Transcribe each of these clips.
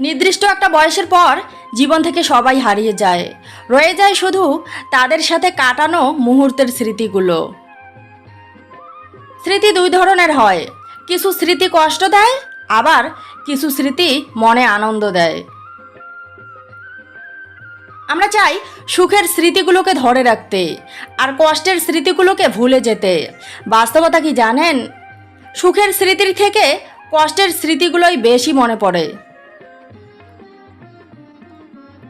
নির্দিষ্ট একটা বয়সের পর জীবন থেকে সবাই হারিয়ে যায়। রয়ে যায় শুধু তাদের সাথে কাটানো মুহূর্তের স্মৃতিগুলো। স্মৃতি দুই ধরনের হয়। কিছু স্মৃতি কষ্ট দেয়, আবার কিছু স্মৃতি মনে আনন্দ দেয়। আমরা চাই সুখের স্মৃতিগুলোকে ধরে রাখতে, আর কষ্টের স্মৃতিগুলোকে ভুলে যেতে। বাস্তবতা কি জানেন? সুখের স্মৃতির থেকে কষ্টের স্মৃতিগুলোই বেশি মনে পড়ে।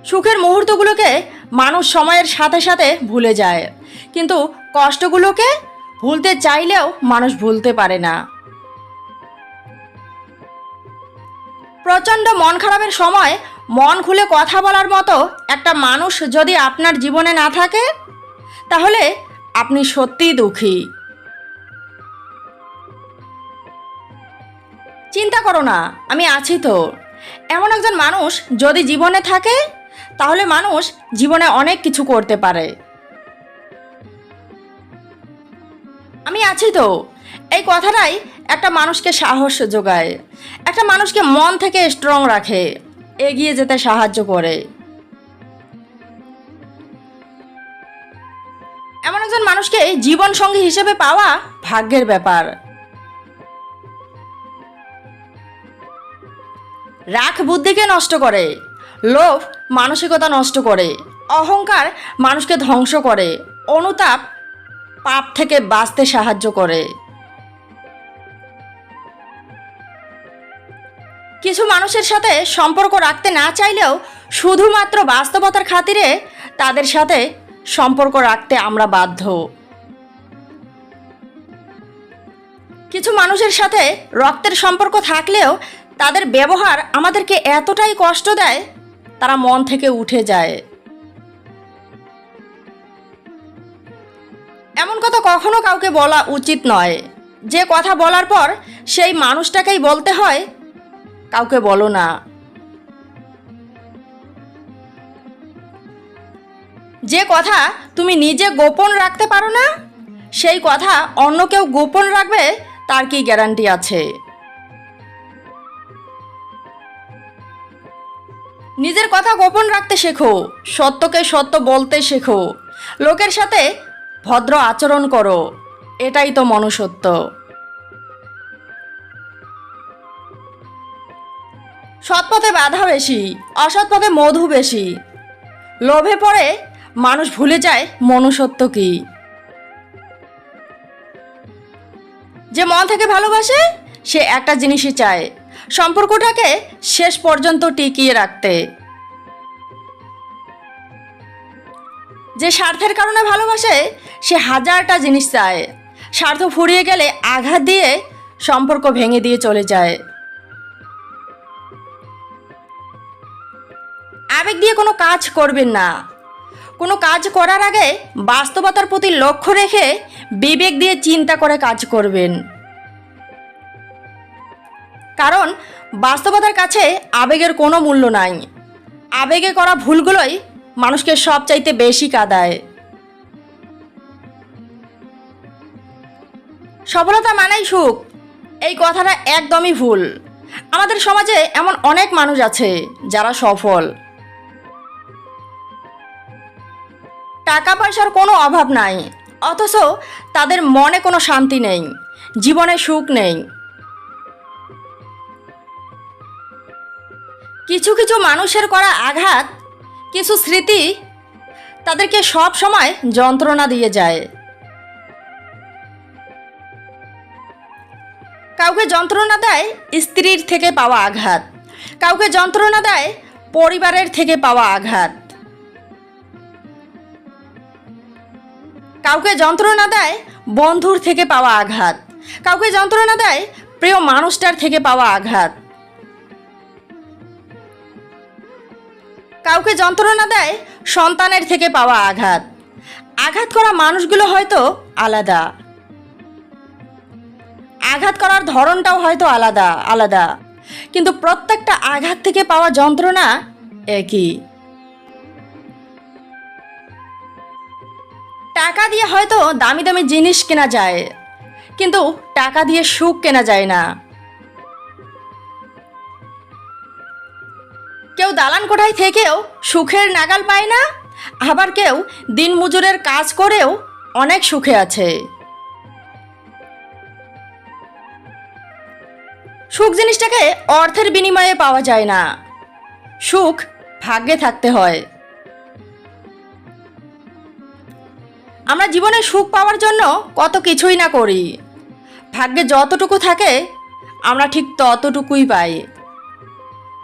সুখের মুহূর্তগুলোকে মানুষ সময়ের সাথে সাথে ভুলে যায়। কিন্তু কষ্টগুলোকে ভুলতে চাইলেও মানুষ ভুলতে পারে না। প্রচণ্ড মন খারাপের সময় মন খুলে কথা বলার মতো একটা মানুষ যদি আপনার জীবনে না থাকে, তাহলে আপনি সত্যিই দুঃখী। চিন্তা করো না, আমি আছি তো। এমন একজন মানুষ যদি জীবনে থাকে তাহলে মানুষ জীবনে অনেক কিছু করতে পারে। আমি আছি তো। এই কথাটাই একটা মানুষকে সাহস যোগায়। একটা মানুষকে মন থেকে স্ট্রং রাখে, এগিয়ে যেতে সাহায্য করে। এমন একজন মানুষকে জীবন সঙ্গী হিসেবে পাওয়া ভাগ্যের ব্যাপার। রাখ বুদ্ধিকে নষ্ট করে, লোভ মানসিকতা নষ্ট করে, অহংকার মানুষকে ধ্বংস করে, অনুতাপ পাপ থেকে বাঁচতে সাহায্য করে। কিছু মানুষের সাথে সম্পর্ক রাখতে না চাইলেও শুধুমাত্র বাস্তবতার খাতিরে তাদের সাথে সম্পর্ক রাখতে আমরা বাধ্য। কিছু মানুষের সাথে রক্তের সম্পর্ক থাকলেও তাদের ব্যবহার আমাদেরকে এতটাই কষ্ট দেয় তারা মন থেকে উঠে যায়। এমন কথা কখনো কাউকে বলা উচিত নয়। যে কথা বলার পর সেই মানুষটাকেই বলতে হয়, কাউকে বলো না। যে কথা তুমি নিজে গোপন রাখতে পারো না, সেই কথা অন্য কেউ গোপন রাখবে, তার কি গ্যারান্টি আছে? নিজের কথা গোপন রাখতে শেখো, সত্যকে সত্য বলতে শেখো। লোকের সাথে ভদ্র আচরণ করো, এটাই তো মনুষ্যত্ব। সৎপথে বাধা বেশি অসৎ পথে মধু বেশি। লোভে পড়ে মানুষ ভুলে যায় মনুষ্যত্ব কি। যে মন থেকে ভালোবাসে, সে একটা জিনিসই চায় সম্পর্কটাকে শেষ পর্যন্ত টিকিয়ে রাখতে। যে স্বার্থের কারণে ভালোবাসে, সে হাজারটা জিনিস চায়। স্বার্থ ফুরিয়ে গেলে আঘাত দিয়ে সম্পর্ক ভেঙে দিয়ে চলে যায়। আবেগ দিয়ে কোনো কাজ করবেন না। কোনো কাজ করার আগে বাস্তবতার প্রতি লক্ষ্য রেখে বিবেক দিয়ে চিন্তা করে কাজ করবেন। কারণ বাস্তবতার কাছে আবেগের কোনো মূল্য নাই। আবেগে করা ভুলগুলোই মানুষকে সবচাইতে বেশি কাদায়। সফলতা মানেই সুখ। এই কথাটা একদমই ভুল। আমাদের সমাজে এমন অনেক মানুষ আছে যারা সফল। টাকা পয়সার কোনো অভাব নাই। অথচ তাদের মনে কোনো শান্তি নেই। জীবনে সুখ নেই। কিছু কিছু মানুষের করা আঘাত, কিছু স্মৃতি তাদেরকে সব সময় যন্ত্রণা দিয়ে যায়। কাউকে যন্ত্রণা দেয় স্ত্রীর থেকে পাওয়া আঘাত, কাউকে যন্ত্রণা দেয় পরিবারের থেকে পাওয়া আঘাত। কাউকে যন্ত্রণা দেয় বন্ধুর থেকে পাওয়া আঘাত, কাউকে যন্ত্রণা দেয় প্রিয় মানুষটার থেকে পাওয়া আঘাত। কাউকে যন্ত্রণা দেয়, সন্তানের থেকে পাওয়া আঘাত। আঘাত করা মানুষগুলো হয়তো আলাদা। আঘাত করার ধরনটাও হয়তো আলাদা আলাদা। কিন্তু প্রত্যেকটা আঘাত থেকে পাওয়া যন্ত্রণা একই। টাকা দিয়ে হয়তো দামি দামি জিনিস কেনা যায়, কিন্তু টাকা দিয়ে সুখ কেনা যায় না। কেউ দালান কোঠায় থেকেও সুখের নাগাল পায় না, আবার কেউ দিন মজুরের কাজ করেও অনেক সুখে আছে। সুখ জিনিসটাকে অর্থের বিনিময়ে পাওয়া যায় না। সুখ ভাগ্যে থাকতে হয়। আমরা জীবনে সুখ পাওয়ার জন্য কত কিছুই না করি। ভাগ্যে যতটুকু থাকে, আমরা ঠিক ততটুকুই পাই।